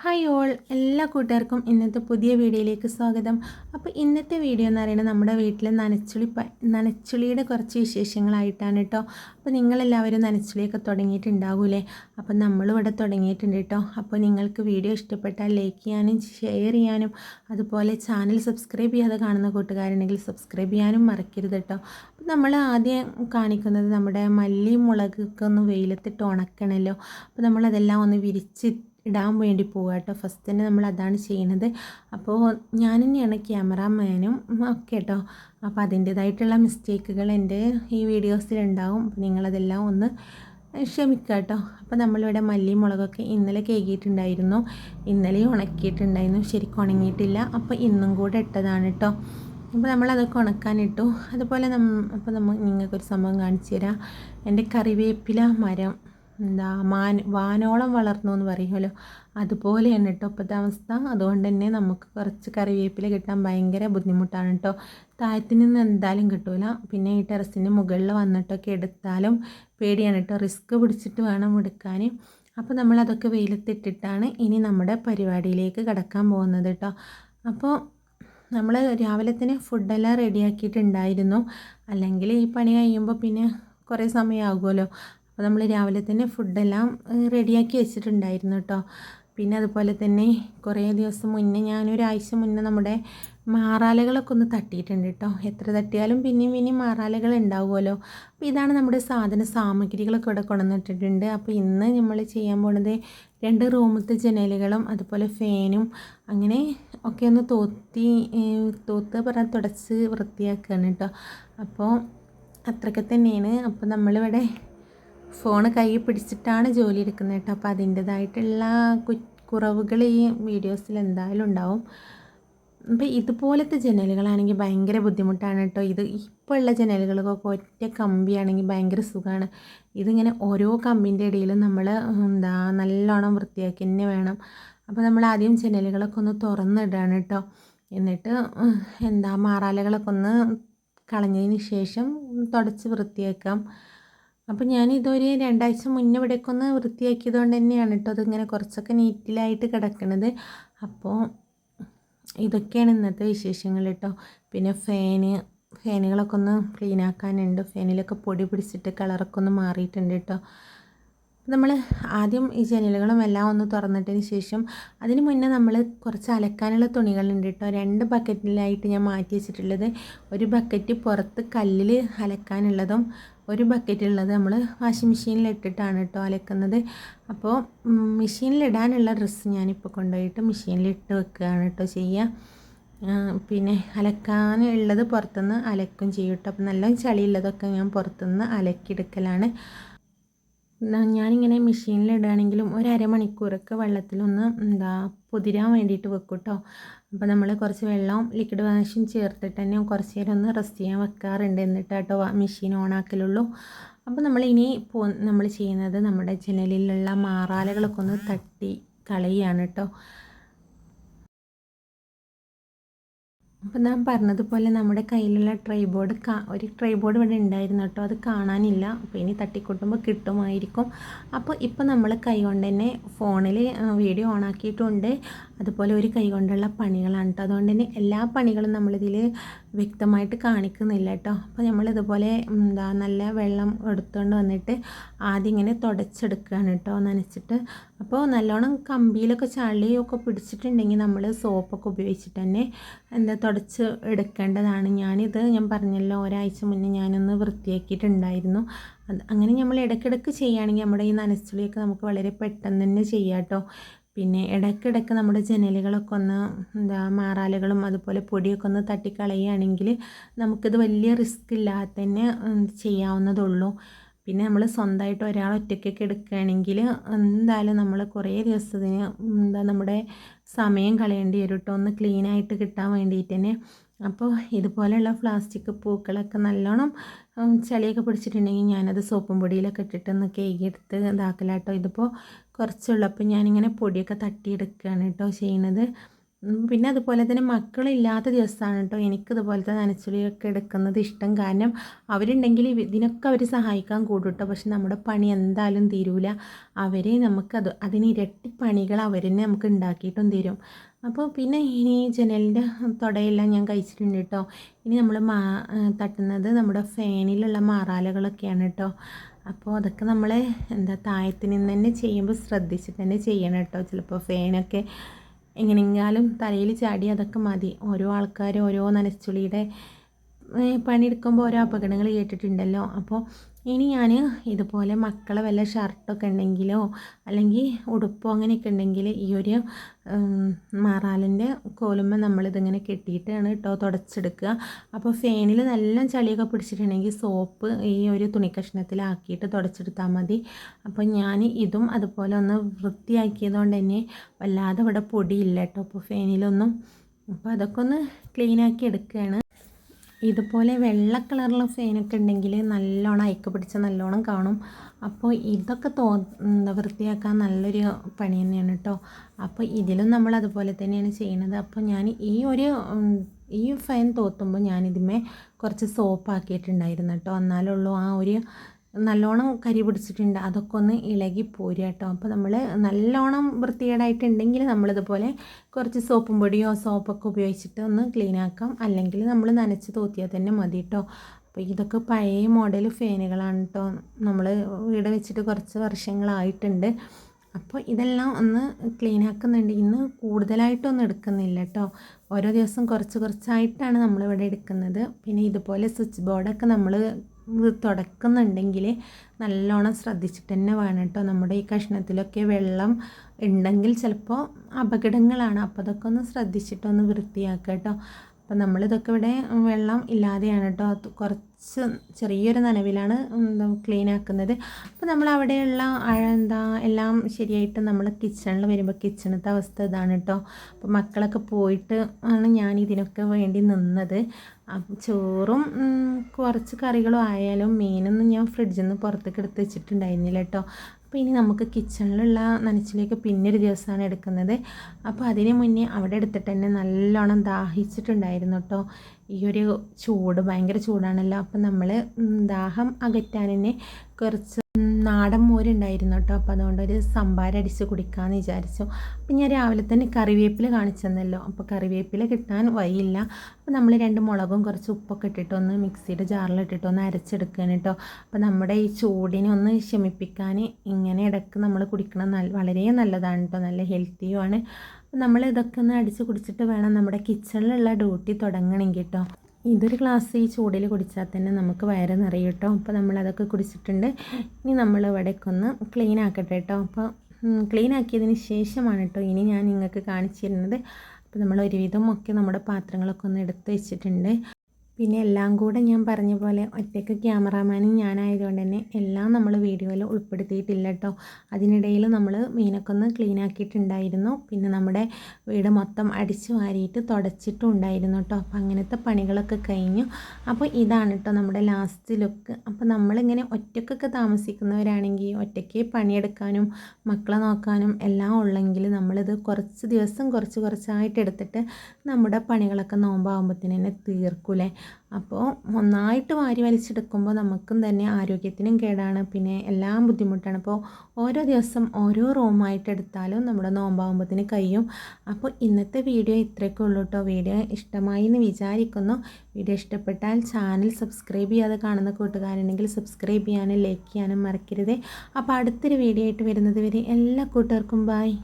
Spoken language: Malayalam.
ഹായ് ഓൾ എല്ലാ കൂട്ടുകാർക്കും ഇന്നത്തെ പുതിയ വീഡിയോയിലേക്ക് സ്വാഗതം. അപ്പോൾ ഇന്നത്തെ വീഡിയോ എന്ന് പറയുന്നത് നമ്മുടെ വീട്ടിൽ നനച്ചുളി നനച്ചുളിയുടെ കുറച്ച് വിശേഷങ്ങളായിട്ടാണ് കേട്ടോ അപ്പോൾ നിങ്ങളെല്ലാവരും നനച്ചുളിയൊക്കെ തുടങ്ങിയിട്ടുണ്ടാകൂലേ അപ്പോൾ നമ്മളിവിടെ തുടങ്ങിയിട്ടുണ്ട് കേട്ടോ അപ്പോൾ നിങ്ങൾക്ക് വീഡിയോ ഇഷ്ടപ്പെട്ടാൽ ലൈക്ക് ചെയ്യാനും ഷെയർ ചെയ്യാനും അതുപോലെ ചാനൽ സബ്സ്ക്രൈബ് ചെയ്യാതെ കാണുന്ന കൂട്ടുകാരുണ്ടെങ്കിൽ സബ്സ്ക്രൈബ് ചെയ്യാനും മറക്കരുത് കേട്ടോ അപ്പോൾ നമ്മൾ ആദ്യം കാണിക്കുന്നത് നമ്മുടെ മല്ലി മുളകൊക്കെ ഒന്ന് വെയിലത്തിട്ട് ഉണക്കണമല്ലോ അപ്പോൾ നമ്മളതെല്ലാം ഒന്ന് വിരിച്ച് ഇടാൻ വേണ്ടി പോവുക കേട്ടോ. ഫസ്റ്റ് തന്നെ നമ്മൾ അതാണ് ചെയ്യുന്നത് അപ്പോൾ ഞാൻ തന്നെയാണ് ക്യാമറാമാനും ഒക്കെ കേട്ടോ. അപ്പോൾ അതിന്റേതായിട്ടുള്ള മിസ്റ്റേക്കുകൾ എന്റെ ഈ വീഡിയോസിലുണ്ടാവും അപ്പോൾ നിങ്ങളതെല്ലാം ഒന്ന് ക്ഷമിക്കുക കേട്ടോ. അപ്പോൾ നമ്മളിവിടെ മല്ലി മുളകൊക്കെ ഇന്നലെ കേകിയിട്ടുണ്ടായിരുന്നു. ഇന്നലെ ഉണക്കിയിട്ടുണ്ടായിരുന്നു. ശരിക്കും ഉണങ്ങിയിട്ടില്ല. അപ്പോൾ ഇന്നും കൂടെ ഇട്ടതാണ് കേട്ടോ. അപ്പോൾ നമ്മളതൊക്കെ ഉണക്കാനിട്ടു അതുപോലെ നം അപ്പോൾ നമ്മൾ നിങ്ങൾക്കൊരു സംഭവം കാണിച്ചു തരാം. എന്റെ കറിവേപ്പില മരം. എന്താ മാന വാനോളം വളർന്നു എന്ന് പറയുമല്ലോ. അതുപോലെയാണ് കേട്ടോ ഇപ്പോഴത്തെ അവസ്ഥ. അതുകൊണ്ട് തന്നെ നമുക്ക് കുറച്ച് കറിവേപ്പില കിട്ടാൻ ഭയങ്കര ബുദ്ധിമുട്ടാണ് കേട്ടോ താഴത്തിൽ നിന്ന് എന്തായാലും കിട്ടില്ല പിന്നെ ഈ ടെറസിന്റെ മുകളിൽ വന്നിട്ടൊക്കെ എടുത്താലും പേടിയാണ് കേട്ടോ റിസ്ക് പിടിച്ചിട്ട് വേണം എടുക്കാൻ. അപ്പോൾ നമ്മളതൊക്കെ വെയിലത്തിട്ടിട്ടാണ് ഇനി നമ്മുടെ പരിപാടിയിലേക്ക് കടക്കാൻ പോകുന്നത് കേട്ടോ അപ്പോൾ നമ്മൾ രാവിലെ തന്നെ ഫുഡെല്ലാം റെഡിയാക്കിയിട്ടുണ്ടായിരുന്നു. അല്ലെങ്കിൽ ഈ പണി കഴിയുമ്പോൾ പിന്നെ കുറേ സമയമാകുമല്ലോ. അപ്പോൾ നമ്മൾ രാവിലെ തന്നെ ഫുഡെല്ലാം റെഡിയാക്കി വെച്ചിട്ടുണ്ടായിരുന്നു കേട്ടോ. പിന്നെ അതുപോലെ തന്നെ കുറേ ദിവസം മുന്നേ ഞാനൊരാഴ്ച മുന്നേ നമ്മുടെ മാറാലകളൊക്കെ ഒന്ന് തട്ടിയിട്ടുണ്ട് കേട്ടോ. എത്ര തട്ടിയാലും പിന്നെയും പിന്നെയും മാറാലകൾ ഉണ്ടാവുമല്ലോ. അപ്പോൾ ഇതാണ് നമ്മുടെ സാധന സാമഗ്രികളൊക്കെ ഇവിടെ കൊണ്ടുവന്നിട്ടിട്ടുണ്ട്. അപ്പോൾ ഇന്ന് നമ്മൾ ചെയ്യാൻ പോണത് രണ്ട് റൂമത്തെ ജനലുകളും അതുപോലെ ഫാനും അങ്ങനെ ഒക്കെ ഒന്ന് തോത്തി തോത്ത് പറഞ്ഞാൽ തുടച്ച് വൃത്തിയാക്കുകയാണ് കേട്ടോ. അപ്പോൾ അത്രയൊക്കെ തന്നെയാണ്. അപ്പോൾ നമ്മളിവിടെ ഫോൺ കൈ പിടിച്ചിട്ടാണ് ജോലി എടുക്കുന്നത് കേട്ടോ. അപ്പോൾ അതിന്റെതായിട്ടുള്ള കുറവുകൾ ഈ വീഡിയോസിൽ എന്തായാലും ഉണ്ടാവും. അപ്പോൾ ഇതുപോലത്തെ ജനലുകളാണെങ്കിൽ ഭയങ്കര ബുദ്ധിമുട്ടാണ് കേട്ടോ. ഇത് ഇപ്പോൾ ഉള്ള ജനലുകൾക്കൊക്കെ ഒറ്റ കമ്പിയാണെങ്കിൽ ഭയങ്കര സുഖമാണ് ഇതിങ്ങനെ ഓരോ കമ്പിന്റെ ഇടയിലും നമ്മൾ എന്താ നല്ലോണം വൃത്തിയാക്കി തന്നെ വേണം. അപ്പോൾ നമ്മൾ ആദ്യം ജനലുകളൊക്കെ ഒന്ന് തുറന്നിടുകയാണ് കേട്ടോ. എന്നിട്ട് എന്താ മാറാലകളൊക്കെ ഒന്ന് കളഞ്ഞതിന് ശേഷം തുടച്ച് വൃത്തിയാക്കാം. അപ്പോൾ ഞാൻ ഇതൊരു രണ്ടാഴ്ച മുന്നേ ഇവിടേക്ക് ഒന്ന് വൃത്തിയാക്കിയത് കൊണ്ട് തന്നെയാണ് കേട്ടോ അതിങ്ങനെ കുറച്ചൊക്കെ നീറ്റിലായിട്ട് കിടക്കണത്. അപ്പോൾ ഇതൊക്കെയാണ് ഇന്നത്തെ വിശേഷങ്ങൾ കേട്ടോ പിന്നെ ഫാന് ഫാനുകളൊക്കെ ഒന്ന് ക്ലീൻ ആക്കാനുണ്ട് ഫാനിലൊക്കെ പൊടി പിടിച്ചിട്ട് കളറൊക്കെ ഒന്ന് മാറിയിട്ടുണ്ട് കേട്ടോ നമ്മൾ ആദ്യം ഈ ജനലുകളും എല്ലാം ഒന്ന് തുറന്നിട്ടതിന് ശേഷം അതിന് മുന്നേ നമ്മൾ കുറച്ച് അലക്കാനുള്ള തുണികളുണ്ട് കേട്ടോ. രണ്ട് ബക്കറ്റിലായിട്ട് ഞാൻ മാറ്റി വെച്ചിട്ടുള്ളത്. ഒരു ബക്കറ്റ് പുറത്ത് കല്ലിൽ അലക്കാനുള്ളതും ഒരു ബക്കറ്റുള്ളത് നമ്മൾ വാഷിംഗ് മെഷീനിൽ ഇട്ടിട്ടാണ് കേട്ടോ അലക്കുന്നത്. അപ്പോൾ മെഷീനിലിടാനുള്ള ഡ്രസ്സ് ഞാനിപ്പോൾ കൊണ്ടുപോയിട്ട് മെഷീനിൽ ഇട്ട് വെക്കുകയാണ് കേട്ടോ ചെയ്യുക പിന്നെ അലക്കാനുള്ളത് പുറത്തുനിന്ന് അലക്കും ചെയ്യും കേട്ടോ. അപ്പോൾ നല്ല ചളിയുള്ളതൊക്കെ ഞാൻ പുറത്തുനിന്ന് അലക്കിയെടുക്കലാണ്. ഞാനിങ്ങനെ മെഷീനിലിടുകയാണെങ്കിലും ഒരു അരമണിക്കൂറൊക്കെ വെള്ളത്തിലൊന്ന് എന്താ പൊതിരാൻ വേണ്ടിയിട്ട് വെക്കും കേട്ടോ അപ്പോൾ നമ്മൾ കുറച്ച് വെള്ളം ലിക്വിഡ് വാഷും ചേർത്തിട്ട് തന്നെ കുറച്ച് നേരം ഒന്ന് റെസ്റ്റ് ചെയ്യാൻ വെക്കാറുണ്ട് എന്നിട്ട് കേട്ടോ മെഷീൻ ഓൺ ആക്കലുള്ളൂ. അപ്പോൾ നമ്മൾ ഇനി പോ നമ്മൾ ചെയ്യുന്നത് നമ്മുടെ ജനലിലുള്ള മാറാലകളൊക്കെ ഒന്ന് തട്ടി കളയുകയാണ് കേട്ടോ അപ്പോൾ ഞാൻ പറഞ്ഞതുപോലെ നമ്മുടെ കയ്യിലുള്ള ട്രൈബോർഡ് കാ ഒരു ട്രൈബോർഡ് ഇവിടെ ഉണ്ടായിരുന്നു കേട്ടോ അത് കാണാനില്ല. അപ്പോൾ ഇനി തട്ടിക്കൂട്ടുമ്പോൾ കിട്ടുമായിരിക്കും. അപ്പോൾ ഇപ്പോൾ നമ്മൾ കൈ കൊണ്ട് തന്നെ ഫോണിൽ വീഡിയോ ഓൺ ആക്കിയിട്ടുണ്ട്. അതുപോലെ ഒരു കൈ കൊണ്ടുള്ള പണികളാണ് കേട്ടോ അതുകൊണ്ട് തന്നെ എല്ലാ പണികളും നമ്മളിതിൽ വ്യക്തമായിട്ട് കാണിക്കുന്നില്ല കേട്ടോ അപ്പോൾ നമ്മളിതുപോലെ എന്താ നല്ല വെള്ളം എടുത്തുകൊണ്ട് വന്നിട്ട് ആദ്യം ഇങ്ങനെ തുടച്ചെടുക്കുകയാണ് കേട്ടോ നനച്ചിട്ട്. അപ്പോൾ നല്ലോണം കമ്പിയിലൊക്കെ ചളിയൊക്കെ പിടിച്ചിട്ടുണ്ടെങ്കിൽ നമ്മൾ സോപ്പൊക്കെ ഉപയോഗിച്ചിട്ട് തന്നെ എന്താ തുടച്ച് എടുക്കേണ്ടതാണ്. ഞാനിത് ഞാൻ പറഞ്ഞല്ലോ ഒരാഴ്ച മുന്നേ ഞാനൊന്ന് വൃത്തിയാക്കിയിട്ടുണ്ടായിരുന്നു. അങ്ങനെ നമ്മൾ ഇടയ്ക്കിടയ്ക്ക് ചെയ്യുകയാണെങ്കിൽ നമ്മുടെ ഈ നനച്ചുളിയൊക്കെ നമുക്ക് വളരെ പെട്ടെന്ന് തന്നെ ചെയ്യാം കേട്ടോ പിന്നെ ഇടയ്ക്കിടയ്ക്ക് നമ്മുടെ ജനലുകളൊക്കെ ഒന്ന് എന്താ മാറാലുകളും അതുപോലെ പൊടിയൊക്കെ ഒന്ന് തട്ടിക്കളയുകയാണെങ്കിൽ നമുക്കിത് വലിയ റിസ്ക് ഇല്ലാതെ തന്നെ ചെയ്യാവുന്നതുള്ളൂ. പിന്നെ നമ്മൾ സ്വന്തമായിട്ട് ഒരാൾ ഒറ്റയ്ക്കൊക്കെ എടുക്കുകയാണെങ്കിൽ എന്തായാലും നമ്മൾ കുറേ ദിവസത്തിന് എന്താ നമ്മുടെ സമയം കളയേണ്ടി വരും കേട്ടോ. ഒന്ന് ക്ലീനായിട്ട് കിട്ടാൻ വേണ്ടിയിട്ട് തന്നെ. അപ്പോൾ ഇതുപോലെയുള്ള പ്ലാസ്റ്റിക് പൂക്കളൊക്കെ നല്ലോണം ചളിയൊക്കെ പിടിച്ചിട്ടുണ്ടെങ്കിൽ ഞാനത് സോപ്പും പൊടിയിലൊക്കെ ഇട്ടിട്ടൊന്ന് കേക്കെടുത്ത് ഇതാക്കലാട്ടോ. ഇതിപ്പോൾ കുറച്ചുള്ളൂ. അപ്പോൾ ഞാനിങ്ങനെ പൊടിയൊക്കെ തട്ടിയെടുക്കുകയാണ് കേട്ടോ ചെയ്യുന്നത്. പിന്നെ അതുപോലെ തന്നെ മക്കളില്ലാത്ത ദിവസമാണ് കേട്ടോ എനിക്കിതുപോലത്തെ നനച്ചുളിയൊക്കെ എടുക്കുന്നത് ഇഷ്ടം. കാരണം അവരുണ്ടെങ്കിൽ ഇതിനൊക്കെ അവർ സഹായിക്കാൻ കൂടും കേട്ടോ. പക്ഷെ നമ്മുടെ പണി എന്തായാലും തീരൂല. അവരെ നമുക്കത് അതിന് ഇരട്ടി പണികൾ അവർ തന്നെ നമുക്ക് ഉണ്ടാക്കിയിട്ടും തരും. അപ്പോൾ പിന്നെ ഇനി ജനലിന്റെ തുടയെല്ലാം ഞാൻ കഴിച്ചിട്ടുണ്ട് കേട്ടോ. ഇനി നമ്മൾ മാ തട്ടുന്നത് നമ്മുടെ ഫാനിലുള്ള മാറാലകളൊക്കെയാണ് കേട്ടോ. അപ്പോൾ അതൊക്കെ നമ്മൾ എന്താ താഴത്ത് നിന്ന് തന്നെ ചെയ്യുമ്പോൾ ശ്രദ്ധിച്ചിട്ട് തന്നെ ചെയ്യണം കേട്ടോ. ചിലപ്പോൾ ഫാനൊക്കെ എങ്ങനെയെങ്കിലും തലയിൽ ചാടി അതൊക്കെ മതി. ഓരോ ആൾക്കാർ ഓരോ നനച്ചുളിയുടെ പണിയെടുക്കുമ്പോൾ ഓരോ അപകടങ്ങൾ കേട്ടിട്ടുണ്ടല്ലോ. അപ്പോൾ ഇനി ഞാൻ ഇതുപോലെ മക്കളെ വല്ല ഷർട്ടൊക്കെ ഉണ്ടെങ്കിലോ അല്ലെങ്കിൽ ഉടുപ്പോ അങ്ങനെയൊക്കെ ഉണ്ടെങ്കിൽ ഈ ഒരു മാറാലിന്റെ കോലുമ്മ നമ്മളിതിങ്ങനെ കെട്ടിയിട്ടാണ് കേട്ടോ തുടച്ചെടുക്കുക. അപ്പോൾ ഫാനിൽ നല്ല ചളിയൊക്കെ പിടിച്ചിട്ടുണ്ടെങ്കിൽ സോപ്പ് ഈ ഒരു തുണിക്കഷ്ണത്തിലാക്കിയിട്ട് തുടച്ചെടുത്താൽ മതി. അപ്പോൾ ഞാൻ ഇതും അതുപോലെ ഒന്ന് വൃത്തിയാക്കിയതുകൊണ്ട് തന്നെ വല്ലാതെ ഇവിടെ പൊടിയില്ല കേട്ടോ. അപ്പോൾ ഫാനിലൊന്നും. അപ്പോൾ അതൊക്കെ ഒന്ന് ക്ലീനാക്കി എടുക്കുകയാണ്. ഇതുപോലെ വെള്ള കളറുള്ള ഫാനൊക്കെ ഉണ്ടെങ്കിൽ നല്ലോണം അയക്ക് പിടിച്ച നല്ലോണം കാണും. അപ്പോൾ ഇതൊക്കെ തോ എന്താ വൃത്തിയാക്കാൻ നല്ലൊരു പണി തന്നെയാണ് കേട്ടോ അപ്പോൾ ഇതിലും നമ്മൾ അതുപോലെ തന്നെയാണ് ചെയ്യുന്നത് അപ്പോൾ ഞാൻ ഈ ഒരു ഈ ഫാൻ തോത്തുമ്പോൾ ഞാനിതിമേ കുറച്ച് സോപ്പ് ആക്കിയിട്ടുണ്ടായിരുന്നു കേട്ടോ എന്നാലുള്ളൂ ആ ഒരു നല്ലോണം കരി പിടിച്ചിട്ടുണ്ട്. അതൊക്കെ ഒന്ന് ഇളകി പോരുക കേട്ടോ. അപ്പോൾ നമ്മൾ നല്ലോണം വൃത്തികേടായിട്ടുണ്ടെങ്കിൽ നമ്മളിതുപോലെ കുറച്ച് സോപ്പും പൊടിയോ സോപ്പൊക്കെ ഉപയോഗിച്ചിട്ട് ഒന്ന് ക്ലീൻ ആക്കാം. അല്ലെങ്കിൽ നമ്മൾ നനച്ച് തോത്തിയാൽ തന്നെ മതി കേട്ടോ. അപ്പോൾ ഇതൊക്കെ പഴയ മോഡൽ ഫാനുകളാണ് കേട്ടോ. നമ്മൾ വീട് വെച്ചിട്ട് കുറച്ച് വർഷങ്ങളായിട്ടുണ്ട്. അപ്പോൾ ഇതെല്ലാം ഒന്ന് ക്ലീൻ ആക്കുന്നുണ്ട്. ഇന്ന് കൂടുതലായിട്ടൊന്നും എടുക്കുന്നില്ല കേട്ടോ. ഓരോ ദിവസം കുറച്ച് കുറച്ചായിട്ടാണ് നമ്മളിവിടെ എടുക്കുന്നത്. പിന്നെ ഇതുപോലെ സ്വിച്ച് ബോർഡൊക്കെ നമ്മൾ തുടക്കുന്നുണ്ടെങ്കിൽ നല്ലോണം ശ്രദ്ധിച്ചിട്ട് തന്നെ വേണം കേട്ടോ നമ്മുടെ ഈ കഷ്ണത്തിലൊക്കെ വെള്ളം ഉണ്ടെങ്കിൽ ചിലപ്പോൾ അപകടങ്ങളാണ്. അപ്പോൾ അതൊക്കെ ഒന്ന് ശ്രദ്ധിച്ചിട്ടൊന്ന് വൃത്തിയാക്കുക കേട്ടോ അപ്പോൾ നമ്മളിതൊക്കെ ഇവിടെ വെള്ളം ഇല്ലാതെയാണ് കേട്ടോ. കുറച്ച് ചെറിയൊരു നനവിലാണ് ക്ലീൻ ആക്കുന്നത്. അപ്പോൾ നമ്മൾ അവിടെയുള്ള എന്താ എല്ലാം ശരിയായിട്ട് നമ്മൾ കിച്ചണിൽ വരുമ്പോൾ കിച്ചണത്തെ അവസ്ഥ ഇതാണ് കേട്ടോ. അപ്പോൾ മക്കളൊക്കെ പോയിട്ട് ആണ് ഞാൻ ഇതിനൊക്കെ വേണ്ടി നിന്നത്. ചോറും കുറച്ച് കറികളും ആയാലും മീനൊന്നും ഞാൻ ഫ്രിഡ്ജിൽ നിന്ന് പുറത്തേക്ക് എടുത്ത് വെച്ചിട്ടുണ്ടായിരുന്നില്ല കേട്ടോ. അപ്പോൾ ഇനി നമുക്ക് കിച്ചണിലുള്ള നനച്ചിലേക്ക് പിന്നെ ദിവസമാണ് എടുക്കുന്നത്. അപ്പോൾ അതിന് മുന്നേ അവിടെ എടുത്തിട്ട് തന്നെ നല്ലോണം ദാഹിച്ചിട്ടുണ്ടായിരുന്നു കേട്ടോ ഈ ഒരു ചൂട് ഭയങ്കര ചൂടാണല്ലോ. അപ്പം നമ്മൾ ദാഹം അകറ്റാൻ തന്നെ കുറച്ച് നാടൻ മോരുണ്ടായിരുന്നു കേട്ടോ. അപ്പോൾ അതുകൊണ്ട് ഒരു സംഭാരം അടിച്ച് കുടിക്കാമെന്ന് വിചാരിച്ചു. അപ്പം ഞാൻ രാവിലെ തന്നെ കറിവേപ്പില കാണിച്ചെന്നല്ലോ അപ്പോൾ കറിവേപ്പില കിട്ടാൻ വഴിയില്ല. അപ്പോൾ നമ്മൾ രണ്ട് മുളകും കുറച്ച് ഉപ്പൊക്കെ ഇട്ടിട്ടൊന്ന് മിക്സിയുടെ ജാറിലിട്ടിട്ട് ഒന്ന് അരച്ചെടുക്കുകയാണ് കേട്ടോ. അപ്പോൾ നമ്മുടെ ഈ ചൂടിനെ ഒന്ന് ശമിപ്പിക്കാൻ ഇങ്ങനെ ഇടയ്ക്ക് നമ്മൾ കുടിക്കണം നല്ല വളരെ നല്ലതാണ് കേട്ടോ. നല്ല ഹെൽത്തിയുമാണ് നമ്മൾ ഇതൊക്കെ ഒന്ന് അടിച്ച് കുടിച്ചിട്ട് വേണം നമ്മുടെ കിച്ചണിലുള്ള ഡ്യൂട്ടി തുടങ്ങണമെങ്കിൽ കേട്ടോ. ഇതൊരു ഗ്ലാസ് ഈ ചൂടിൽ കുടിച്ചാൽ തന്നെ നമുക്ക് വയറ് നിറയും കേട്ടോ. അപ്പോൾ നമ്മളതൊക്കെ കുടിച്ചിട്ടുണ്ട്. ഇനി നമ്മൾ ഇവിടേക്കൊന്ന് ക്ലീൻ ആക്കട്ടെ കേട്ടോ. അപ്പോൾ ക്ലീൻ ആക്കിയതിന് ശേഷമാണ് കേട്ടോ ഇനി ഞാൻ നിങ്ങൾക്ക് കാണിച്ചിരുന്നത് അപ്പോൾ നമ്മൾ ഒരുവിധം ഒക്കെ നമ്മുടെ പാത്രങ്ങളൊക്കെ ഒന്ന് എടുത്ത് വെച്ചിട്ടുണ്ട്. പിന്നെ എല്ലാം കൂടെ ഞാൻ പറഞ്ഞ പോലെ ഒറ്റയ്ക്ക് ക്യാമറാമാനും ഞാനായതുകൊണ്ട് തന്നെ എല്ലാം നമ്മൾ വീഡിയോയിൽ ഉൾപ്പെടുത്തിയിട്ടില്ല കേട്ടോ അതിനിടയിൽ നമ്മൾ മീനൊക്കെ ഒന്ന് ക്ലീൻ ആക്കിയിട്ടുണ്ടായിരുന്നു. പിന്നെ നമ്മുടെ വീട് മൊത്തം അടിച്ചു വാരിയിട്ട് തുടച്ചിട്ടും ഉണ്ടായിരുന്നു കേട്ടോ അപ്പോൾ അങ്ങനത്തെ പണികളൊക്കെ കഴിഞ്ഞു. അപ്പോൾ ഇതാണ് കേട്ടോ നമ്മുടെ ലാസ്റ്റ് ലുക്ക് അപ്പോൾ നമ്മളിങ്ങനെ ഒറ്റക്കൊക്കെ താമസിക്കുന്നവരാണെങ്കിൽ ഒറ്റയ്ക്ക് പണിയെടുക്കാനും മക്കളെ നോക്കാനും എല്ലാം ഉള്ളെങ്കിൽ നമ്മളിത് കുറച്ച് ദിവസം കുറച്ച് കുറച്ചായിട്ട് എടുത്തിട്ട് നമ്മുടെ പണികളൊക്കെ നോമ്പാകുമ്പോഴത്തേന് തന്നെ തീർക്കൂലേ അപ്പോൾ ഒന്നായിട്ട് വാരി വലിച്ചെടുക്കുമ്പോൾ നമുക്കും തന്നെ ആരോഗ്യത്തിനും കേടാണ്. പിന്നെ എല്ലാം ബുദ്ധിമുട്ടാണ്. അപ്പോൾ ഓരോ ദിവസം ഓരോ റൂമായിട്ട് എടുത്താലും നമ്മുടെ നോമ്പാകുമ്പോഴത്തേന് കഴിയും. അപ്പോൾ ഇന്നത്തെ വീഡിയോ ഇത്രയൊക്കെ ഉള്ളൂ കേട്ടോ. വീഡിയോ ഇഷ്ടമായി എന്ന് വിചാരിക്കുന്നു. വീഡിയോ ഇഷ്ടപ്പെട്ടാൽ ചാനൽ സബ്സ്ക്രൈബ് ചെയ്യാതെ കാണുന്ന കൂട്ടുകാരുണ്ടെങ്കിൽ സബ്സ്ക്രൈബ് ചെയ്യാനും ലൈക്ക് ചെയ്യാനും മറക്കരുത്. അപ്പോൾ അടുത്തൊരു വീഡിയോ ആയിട്ട് വരുന്നത് വരെ എല്ലാ കൂട്ടുകാർക്കും ബായ്